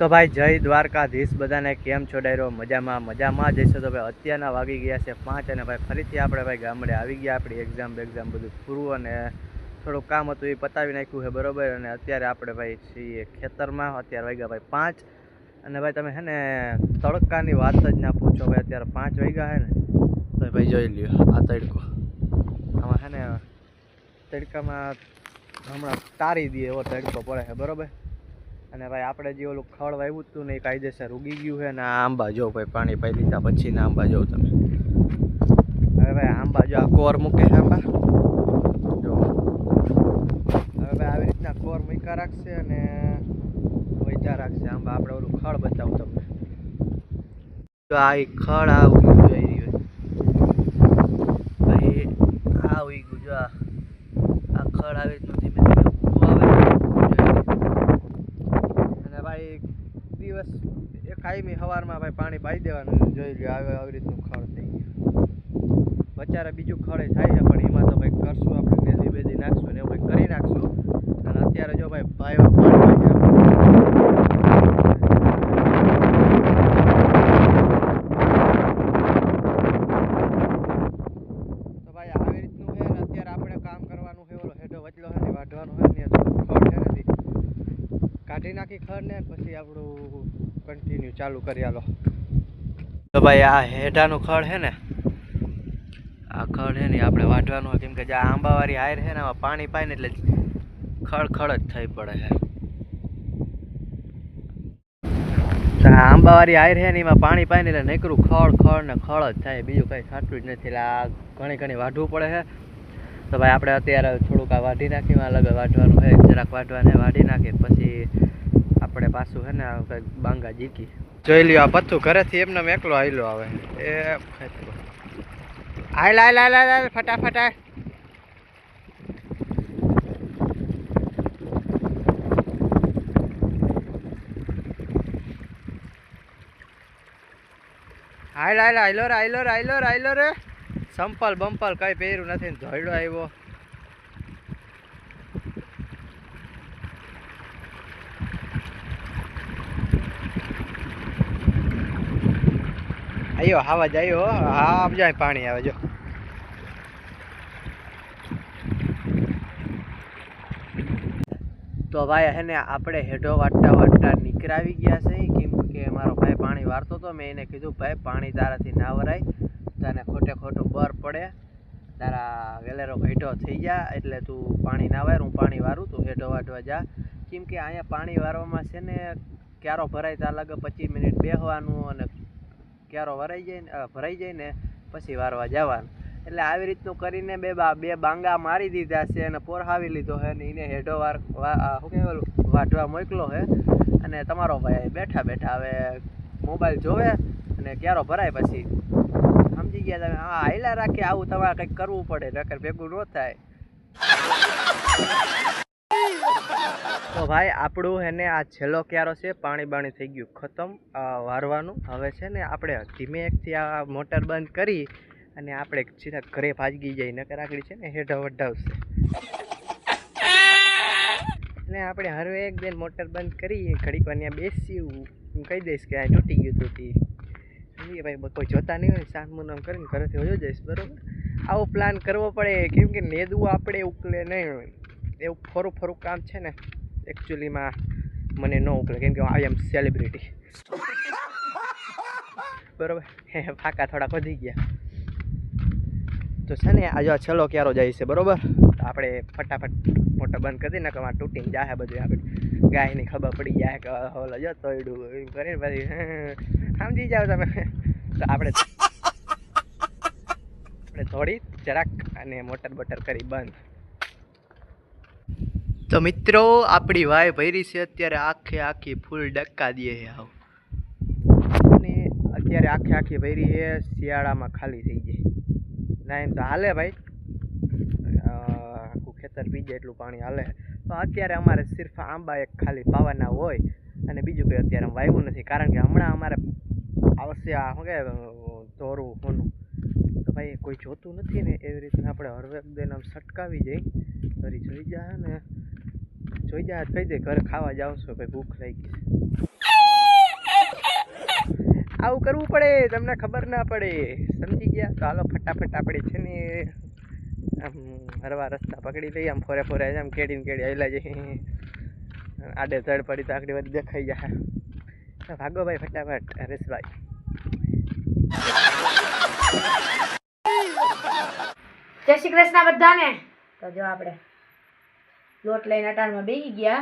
તો ભાઈ જય દ્વારકાધીશ, બધાને કેમ છો? ડાયરો, મજામાં મજામાં જઈશું તો ભાઈ અત્યારના વાગી ગયા છે પાંચ અને ભાઈ ફરીથી આપણે ભાઈ ગામડે આવી ગયા, આપણી એક્ઝામ બેક્ઝામ બધું પૂરું અને થોડું કામ હતું એ પતાવી નાખ્યું છે, બરોબર? અને અત્યારે આપણે ભાઈ છીએ ખેતરમાં, અત્યારે વાગ્યા ભાઈ પાંચ. અને ભાઈ તમે હે ને તડકાની વાત જ ના પૂછો, ભાઈ અત્યારે પાંચ વાગ્યા છે ને? તો ભાઈ જોઈ લ્યો, આ તડકો. આમાં છે ને તડકામાં હમણાં તારી દે એવો તડકો પડે છે, બરોબર? અને ભાઈ, આપણે જે ઓલું ખળ વાવ્યું હતું ને એ કાયદેસર ઉગી ગયું છે ને આ આંબા જો ભાઈ, પાણી પાઈ દીધા, પછી ના આંબા જો તમે. હવે ભાઈ, આંબા જો આ કોર મૂકે છે આંબા. જો. હવે ભાઈ, આવી રીતના કોર મૂક્યા રાખશે અને વધ્યા રાખશે આંબા. આપણે ઓલું ખળ બતાવું તમને. તો આ ખળ આ ઉગ્યું જઈ રહ્યું ભાઈ આ ઉગ્યું જો આ આ ખડ આવી રીતનું ધીમે ધીમે ઉગતું આવે અને ભાઈ દિવસ એ કાયમી સવારમાં ભાઈ પાણી પાઈ દેવાનું જોઈ લ્યો આવે આવી રીતનું ખડ થઈ ગયું. બચારા બીજું ખડે થાય છે, પણ એમાં તો ભાઈ કરશું આપણે બેદી બેદી નાખશું ને ભાઈ કરી નાખશું. અને અત્યારે જો ભાઈ ભાઈ પાણી કાઢી નાખી ખર ને પછી આપણું કન્ટિન્યુ ચાલુ કરી આલો. તો ભાઈ આ હેઠાનું ખડ છે ને, આ ખડ છે ને આપણે વાઢવાનું હોય, કેમ કે જે આ આંબાવાળી હાયર છે ને, આમાં પાણી પાય ને એટલે ખડ ખડ જ થઈ પડે છે. આ આંબાવાળી હાયર છે ને એમાં પાણી પાય ને એટલે નીકળું ખડ ખડ ને ખડ જ થાય, બીજું કંઈ થતું જ નથી, એટલે આ ઘણી ઘણી વાઢવું પડે છે. તો ભાઈ આપણે અત્યારે થોડુંક આ વાઢી નાખીએ અલગ વાઢવાનું હોય જરાક વાઢવાને વાઢી નાખીએ, પછી આપણે પાછું છે ને કંઈક બાંગા જીકી. જોઈ લ્યો, આ પથ્થું ઘરેથી એમને એકલો આયલો આવે. એ ખેતરો આય લાય લાય લાય લાય ફટાફટ આય. હાય લાય લાય આયલો રે આયલો રે આયલો રે આયલો રે. સંપલ, બંપલ કઈ પહેર્યું નથી ધોયડો આવ્યો. આયો આવાજ આવ્યો હો. જાય પાણી આવે, જો. તો ભાઈ, હે ને, આપણે હેઢો વાટતા વાટતા નીકળાવી ગયા છે. કેમ કે મારો ભાઈ પાણી વારતો હતો, મેં એને કીધું, ભાઈ, પાણી તારાથી ના વરાય. તને ખોટે ખોટું બર પડે. તારા વેલેરો હેઢો થઈ જા, એટલે તું પાણી ના વાર હું પાણી વારું, તું હેઢો વાટવા જા. કેમ કે અહીંયા પાણી વારવામાં છે ને, ક્યારો ભરાય ત્યાં લગે પચીસ મિનિટ બેહવાનું અને ક્યારો ભરાઈ જાય ને ભરાઈ જાય ને, પછી વારવા જવાનું. એટલે આવી રીતનું કરીને બે બા બાંગા મારી દીધા છે અને પોરહાવી લીધો છે ને એને હેઢો વાર શું કહેવાય વાટવા મોકલો છે. અને તમારો ભાઈ બેઠા બેઠા હવે મોબાઈલ જોવે અને ક્યારો ભરાય પછી. સમજી ગયા તમે હા હાઈલા રાખે, આવું તમારે કંઈક કરવું પડે, નકર ભેગું ન થાય. તો ભાઈ, આપણું હેને આ છેલ્લો ક્યારો છે પાણી બાણી થઈ ગયું, ખતમ. વારવાનું હવે છે ને, આપણે ધીમે એકથી આ મોટર બંધ કરી અને આપણે સીધા ઘરે ભાજગી જઈ નકર આગળ છે ને હેઠો વઢાવશે. એટલે આપણે હરવે એક બેન મોટર બંધ કરીએ, ઘડીક વાર બેસી હું કહી દઈશ કે આ તૂટી ગયું હતું તી. ભાઈ કોઈ જોતા નહીં હોય મુનામ કરીને ઘરેથી હોજો જઈશ, બરાબર? આવો પ્લાન કરવો પડે, કેમ કે નેદવું આપણે ઉકલે નહીં એવું ફરું ફરું કામ છે ને. એકચ્યુઅલીમાં મને ન ઉકલે, કેમ કે આઈ એમ સેલિબ્રિટી બરોબર? હે ફાકા થોડા વધી ગયા. તો છે ને આજે છેલ્લો ક્યારો જાય છે, બરોબર? તો આપણે ફટાફટ મોટર બંધ કરી દઈએ કે તૂટીને જાહે બધું આપણે. ગાયની ખબર પડી જાય કે ઓલો જો તોડું એમ કરીને પછી સમજી જાઓ તમે. તો આપણે આપણે થોડી જરાક અને મોટર બોટર કરી બંધ. તો મિત્રો, આપણી વાય ભરી છે. અત્યારે આખે આખી ફૂલ ડક્કા દે છે આવ. અને અત્યારે આખે આખી ભરી છે. શિયાળામાં ખાલી થઈ જાય. ના, એમ તો હાલે ભાઈ. આખું ખેતર પી જાય એટલું પાણી હાલે. તો અત્યારે અમારે સિર્ફ આંબા એક ખાલી પાવાના હોય. અને બીજું કંઈ અત્યારે વાવ્યું નથી. કારણ કે હમણાં અમારે આવશે આ, શું કે ધોરું, હોનું. તો ભાઈ, કોઈ જોતું નથી ને એવી રીતના આપણે હરવે દઈને આમ સટકાવી જઈ ફરી જોઈ જાય ને. જોઈ જા, કહી દે, ઘરે ખાવા જાઉં છું, ભાઈ, ભૂખ લાગી. આવું કરવું પડે, તમને ખબર ના પડે. સમજી ગયા? તો હાલો, ફટાફટ આપણે છે ને, આમ હરવા રસ્તા પકડી લઈએ, આમ ફોરે ફોરે આમ કેડીને કેડી આવેલા જઈએ. આડે ચડ પડી તો આગળ બધી દેખાઈ જાય. ભાગો ભાઈ ફટાફટ, હરેશભાઈ. જય શ્રી કૃષ્ણ બધાને. તો જો આપણે લોટ લઈને અટાણમાં બેસી ગયા.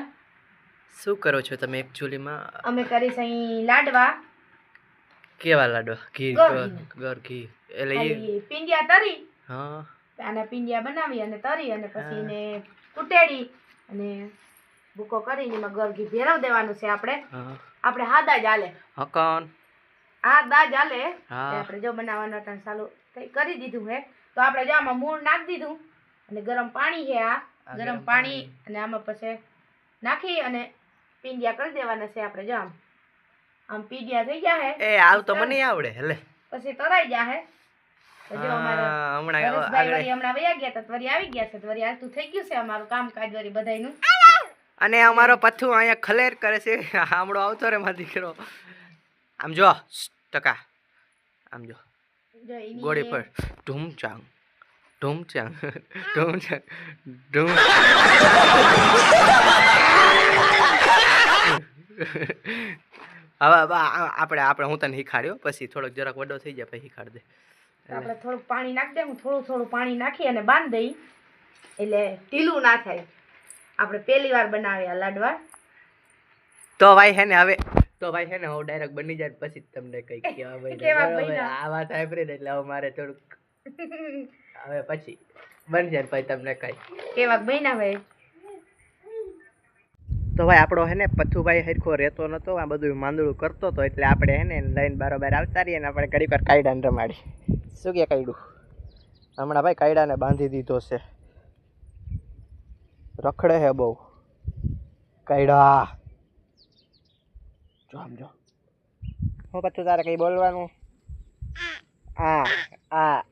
શું કરો છો તમે એકચ્યુઅલીમાં અમે કરીશ અહીં લાડવા. કેવા લાડવા? ઘી. ગોળ ઘી. એટલે એ ખાલી તરી. હા. અને પિંડિયા બનાવી અને તરી અને પછી એને કુટેડી અને ભૂકો કરીને એમાં ગર ઘી ભેરવ દેવાનું છે આપણે. આપણે હાદા જ હાલે. હકન. આ દાજ હાલે. આપણે જો બનાવવાનું અટાણ ચાલુ કરી દીધું હે. તો આપણે જો આમાં મૂળ નાખી દીધું. અને ગરમ પાણી છે આ. ગરમ પાણી અને આમાં પછી નાખી અને પીંડિયા કરી દેવાના છે આપણે જો આમ. આમ પીંડિયા થઈ ગયા હે એ આવ તો મને આવડે હેલે. પછી તરાઈ ગયા તો જો અમારા હા, હમણાં આગળ હમણાં વયા ગયા તો વળી આવી ગયા છે તો વળી થઈ ગયું છે અમારું કામકાજ વળી બધાયનું. અને અમારો પથ્થુ અહીંયા ખલેર કરે છે. હમણો આવતો રે મારો દીકરો. આમ જો ટકા. આમ જો. ગોળી પર ઢૂમ ચાંગ ઢૂમ ચાંગ ઢૂમ ચાંગ ઢૂમ હવે આપણે આપણે હું તને શીખાડ્યો પછી થોડોક જરાક વડો થઈ જાય પછી શીખાડ દે આપણે થોડુંક પાણી નાખી દે હું થોડું થોડું પાણી નાખી અને બાંધી દઈ. એટલે ઢીલું ના થાય. આપણે પહેલી વાર બનાવ્યા લાડવા તો ભાઈ હે ને હવે તો ભાઈ હે ને હું ડાયરેક્ટ બની જાય પછી તમને કઈ કહેવા ભાઈ? આ વાત સાંભળીને એટલે હવે મારે થોડુંક હવે પછી બનશે ભાઈ પછી તમને કઈ. કેવા બન્યા ભાઈ તો ભાઈ આપણો હે ને પથુભાઈ હરખો રહેતો નતો આ બધું માંદડું કરતો હતો એટલે આપણે હે ને લઈને બારોબાર આવતા રહીએ ને આપણે ઘડી પર કાયડાને રમાડી શું કે કાયડું? હમણાં ભાઈ કાયડાને બાંધી દીધો છે. રખડે હે બહુ. કાયડા. જો આમ જો. હું પછી તારે કંઈ બોલવાનું? આ આ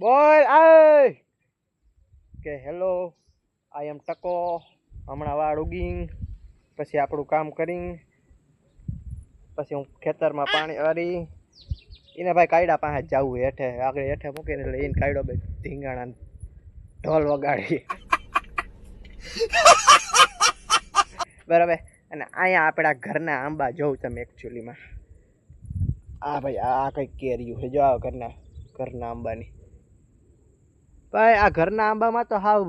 બોલ, આય! કે હેલો આઈ એમ ટકો હમણાં વાળ ઉગીન, પછી આપણું કામ કરી પછી હું ખેતરમાં પાણી અરી એને ભાઈ કાયડા પાસે જવું હેઠે, આગળ હેઠે મૂકીને, એટલે એને કાયડો બે ધીંગાણા ઢોલ વગાડી. બરાબર? અને અહીંયા આપણા ઘરના આંબા જોઉં તમે એકચ્યુઅલીમાં આ ભાઈ, આ કંઈક કેર્યું છે. જો આ ઘરના ઘરના આંબાની. ભાઈ, આ ઘરના આંબામાં તો હાવ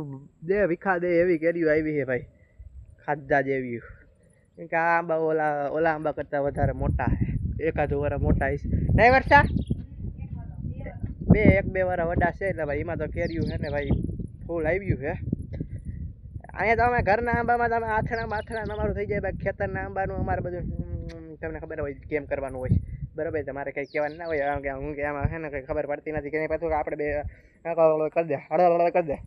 દે, વિખા દે એવી કેરીઓ આવી છે ભાઈ. ખાધા જેવી. કેમ કે આ આંબા ઓલા ઓલા આંબા કરતાં વધારે મોટા છે. એકાદ વરા મોટા હશે નહીં વર્ષા બે, એક, બે વરા વડા છે એટલે ભાઈ, એમાં તો કેરીયું છે ને ભાઈ, ફૂલ આવ્યું છે. અહીંયા તો અમે ઘરના આંબામાં તમે આથણા આથણા અમારું થઈ જાય ભાઈ ખેતરના આંબાનું અમારે બધું તમને ખબર હોય કેમ કરવાનું હોય. બરાબર, તમારે કંઈ કહેવાનું ના હોય કે હું કે આમાં છે ને કંઈ ખબર પડતી નથી, કે નહીં પાછું આપણે બે કરી દે, હળો હળો કરી દે.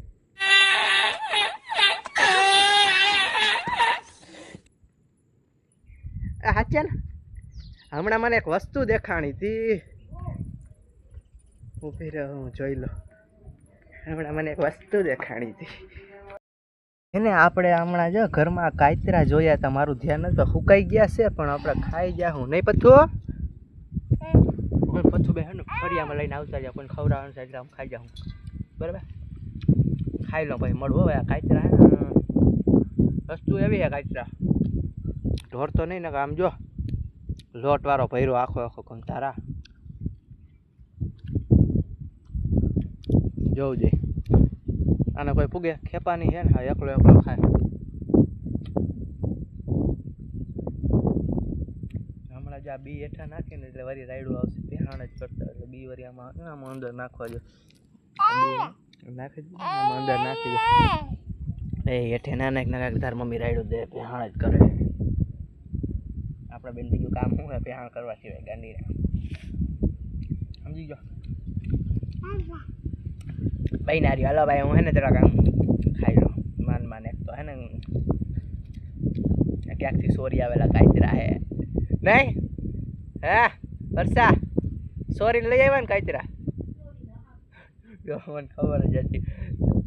હાચે ને? હમણાં મને એક વસ્તુ દેખાણી હતી. ઊભી રહો, હું જોઈ લો હમણાં મને એક વસ્તુ દેખાણી હતી. એને આપણે હમણાં જો ઘરમાં કાયતરા જોયા હતા મારું ધ્યાન હતું સુકાઈ ગયા છે, પણ આપણે ખાઈ ગયા હું. નહીં કોઈ પથ્થું બે હે ફરિયામાં લઈને આવતા જાય કોઈ ખવડાવવાનું છે, એટલે આમ ખાઈ જાઉં. બરાબર? ખાઈ લો ભાઈ મળવું હવે આ કાચરા હે ને. વસ્તુ એવી છે કાચરા ઢોર તો નહીં ને કે આમ જો. લોટવાળો ભૈરો આખો આખો કોણ તારા? જોવું જોઈએ આને કોઈ પૂગે? ખેપાની છે ને? હા, એકલો એકલો ખાય. હમણાં જે આ બી હેઠા નાખીને એટલે વરી રાયડું આવશે. પહેરાણ જ કરતા એટલે બી વરી આમાં આમાં અંદર નાખવા દો નાખી દો આમાં અંદર નાખી દો. એ હેઠે ના નાખ ના તાર મમ્મી રાયડું દે પહેરાણ જ કરે. આપણે બેન બીજું કામ શું હે પહેરાણ કરવા સિવાય ગાંડી સમજી ગયો? ભાઈ રહ્યો હલો ભાઈ હું હે ને જરાક કામ ખાઈ લો માન માન એક તો હે ને ક્યાંકથી સોરી આવેલા કાયતરા હે. નહીં? હે વર્ષા સોરી લઈ આવ્યા ને કાચરા જો, મને ખબર જ હતી.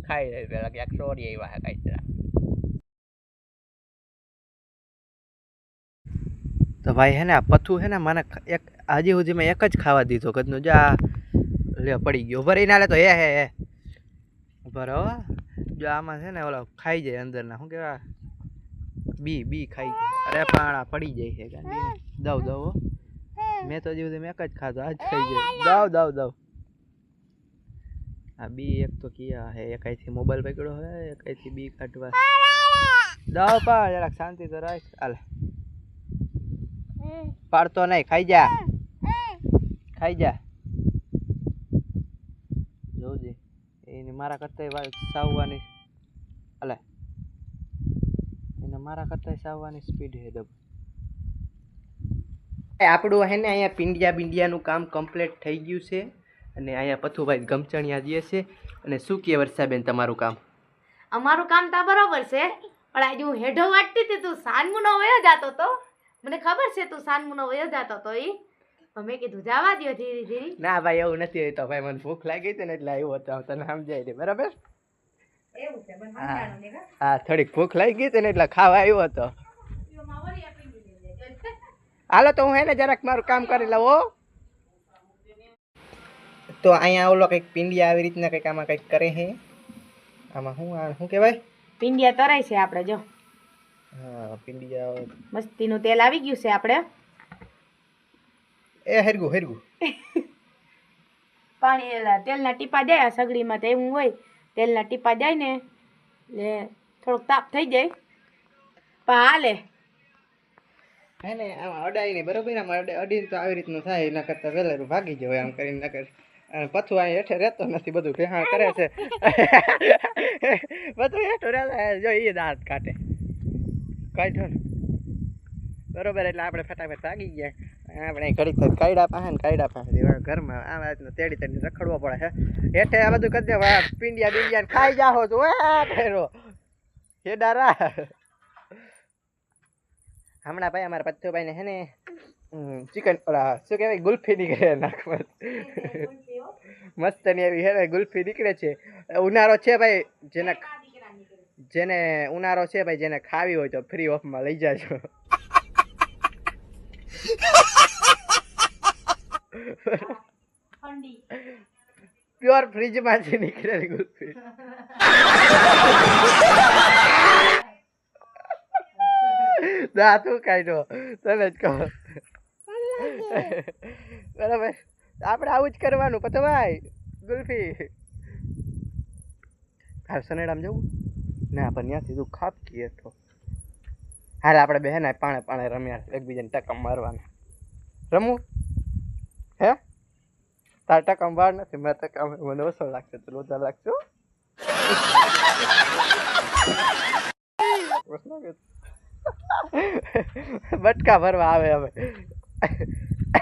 ખાઈ રહી પેલા ક્યાંક સોરી આવ્યા હે કાયતરા. તો ભાઈ હે ને, આ પથ્થું હે ને મને એક હજી સુધી મેં એક જ ખાવા દીધો. કદનું જો આ લે, પડી ગયો. ભરી ના લે તો હે હે હે. ઊભા રહો જો આમાં છે ને, ઓલો ખાઈ જાય અંદરના. શું કહેવાય બી બી ખાઈ જાય. અરે, પણ આ પડી જાય છે દઉં, હો. મેં તો હજી સુધી મેં એક જ ખાધો. આજ ખાઈ જાય દવ દવ દવ. આ બી એક તો કિયા હે. એક અહીંથી મોબાઈલ પકડ્યો હે એક અહીંથી બી કાઢવા. દવ પા જરાક શાંતિ તો રાખ. હાલે. પાડતો નહીં ખાઈ જા. ખાઈ જા. જોજે એને મારા કરતા સાવવાની. હાલે. એને મારા કરતા સાવવાની સ્પીડ છે દબ આપણું હે ને અહીંયા પિંડિયા બિંડિયાનું કામ કમ્પ્લીટ થઈ ગયું છે અને અહીંયા પથુભાઈ ગમચણિયા જે છે અને શું કહે વર્ષાબેન તમારું કામ? અમારું કામ તો બરાબર છે પણ આજે હું હેઢો વાટતી હતી તું સાનમુનો વયો જાતો તો. મને ખબર છે તું સાનમુનો વયો જાતો તો ઈ. પણ મેં કીધું જવા દો ધીરે ધીરે. ના ભાઈ એવું નથી એ તો ભાઈ મને ભૂખ લાગી હતી ને એટલે આવ્યો હતો. તને સમજાય દે બરાબર? એવું છે હા. થોડીક ભૂખ લાગી ગઈ હતી ને એટલે ખાવા આવ્યો હતો. હાલો તો હું હે ને જરાક મારું કામ કરી લઉં હો. તો અહીંયા ઓલો કંઈક પિંડિયા આવી રીતના કંઈક આમાં કંઈક કરે છે. આમાં શું આ શું કહેવાય? પિંડિયા તરાય છે આપણે જો. હા પિંડિયા મસ્તીનું તેલ આવી ગયું છે આપણે. એ હેરગું હેરગું. પાણી એલા તેલના ટીપા જાય આ સગડીમાં તો એવું હોય તેલના ટીપા જાય ને એટલે થોડોક તાપ થઈ જાય. પણ હાલે. હે ને, આમાં અડાઈ ને બરોબર, આમ અડે અડીને તો આવી રીતનું થાય એના કરતાં વહેલા ભાગી જવાય આમ કરીને, નકર. પથું અહીં હેઠે રહેતો નથી, બધું ભેહાણ કરે છે. બધું હેઠું રહેતા જો એ દાંત કાઢે. કાઢ્યો ને. બરોબર, એટલે આપણે ફટાફટ ભાગી ગયા. આપણે ઘડીક કાયડા પાસે ને કાયડા પાસે ઘરમાં આ વાતનું તેડી તેડી રખડવો પડે છે. હેઠે આ બધું કરી દે પિંડિયા બિંડિયા ખાઈ જાહો તો ફેરો હે ડારા હમણાં ભાઈ અમારા પત્તુભાઈ ને હે ને ચિકન ઓલા શું કહેવાય ગુલ્ફી નીકળે નાખવા મસ્તની એવી હે ને ગુલ્ફી નીકળે છે. ઉનાળો છે ભાઈ જેને જેને ઉનાળો છે ભાઈ જેને ખાવી હોય તો ફ્રી ઓફમાં લઈ જાજો. પ્યોર ફ્રીજમાંથી નીકળેલી ગુલ્ફી. દાતું કાઢ્યો તમે જ કહો બરાબર આપણે આવું જ કરવાનું પતો ભાઈ ગુલ્ફી હાલ સનેડામાં જવું ના પણ ત્યાંથી તું ખાપકી તો હાલ આપણે બહેન પાણે પાણે રમ્યા એકબીજાને ટકમ મારવાના રમવું હે તાર ટકમ વાર નથી મારે ટકમ મને ઓછો લાગશે તો વધારે લાગશે. બટકા ભરવા આવે હવે.